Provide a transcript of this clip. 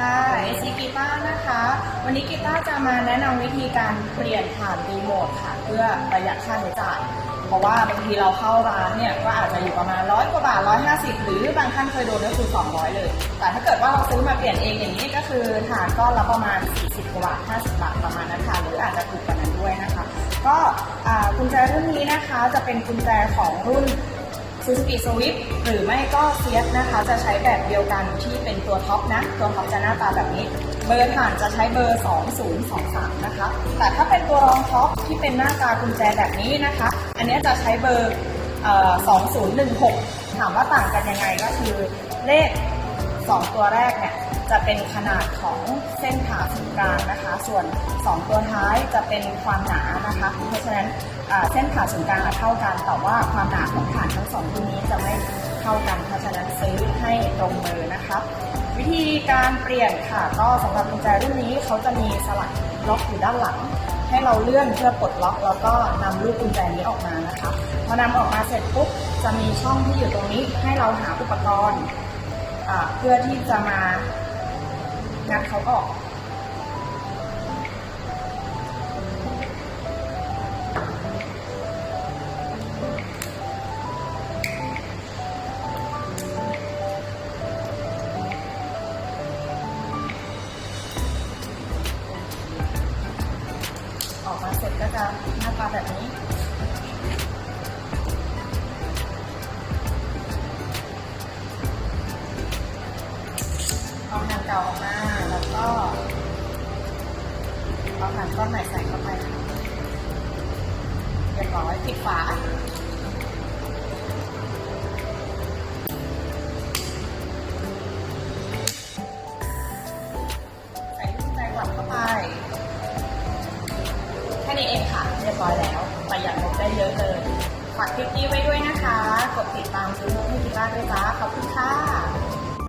ค่ะเอซีกีตาร์นะคะ วันนี้กีตาร์จะมาแนะนำวิธีการเปลี่ยนผ่านรีโมทค่ะ เพื่อประหยัดค่าใช้จ่าย เพราะว่าบางทีเราเข้าร้านเนี่ยก็อาจจะอยู่ประมาณร้อยกว่าบาทร้อยห้าสิบหรือบางท่านเคยโดนก็คือสองร้อยเลย แต่ถ้าเกิดว่าเราซื้อมาเปลี่ยนเองอย่างนี้ก็คือฐานก้อนละประมาณ40กว่าบาท50บาทประมาณนั้นค่ะหรืออาจจะถูกกว่านั้นด้วยนะคะ ก็กุญแจรุ่นนี้นะคะจะเป็นกุญแจของรุ่น ซูซูกิสวิฟหรือไม่ก็เซียสนะคะ จะใช้แบบเดียวกันที่เป็นตัวท็อปนะ ตัวท็อปจะหน้าตาแบบนี้ เบอร์ฐานจะใช้เบอร์ 2023 นะคะ แต่ถ้าเป็นตัวรองท็อปที่เป็นหน้าตากุญแจแบบนี้นะคะ อันนี้จะใช้เบอร์2016 ถามว่าต่างกันยังไงก็คือเลข 2 ตัวแรกเนี่ย จะเป็นขนาดของเส้นผ่าศูนย์กลางนะคะ ส่วน 2 ตัวท้ายจะเป็นความหนานะคะ เพราะฉะนั้นเส้นผ่าศูนย์กลางเท่ากัน แต่ว่าความหนาของฐานทั้งสองตัวนี้จะไม่เท่ากัน เพราะฉะนั้นซื้อให้ตรงเบอนะคะ วิธีการเปลี่ยนค่ะ ก็สำหรับกุญแจรุ่นนี้เขาจะมีสลักล็อกอยู่ด้านหลัง ให้เราเลื่อนเพื่อปลดล็อก แล้วก็นำลูกกุญแจนี้ออกมานะคะ พอนำออกมาเสร็จปุ๊บจะมีช่องที่อยู่ตรงนี้ให้เราหาอุปกรณ์เพื่อที่จะมา งัดเขาออก ออกมาเสร็จก็จะหน้าตาแบบนี้เอาหางเก่าออกมา ก็เอาหางก้อนใหม่ใส่เข้าไปเรียบร้อยปิดฝาใส่ลูกใจหวัดเข้าไปแค่นี้เองค่ะ เรียบร้อยแล้วประหยัดงบได้เยอะเลยฝากคลิปนี้ไว้ด้วยนะคะ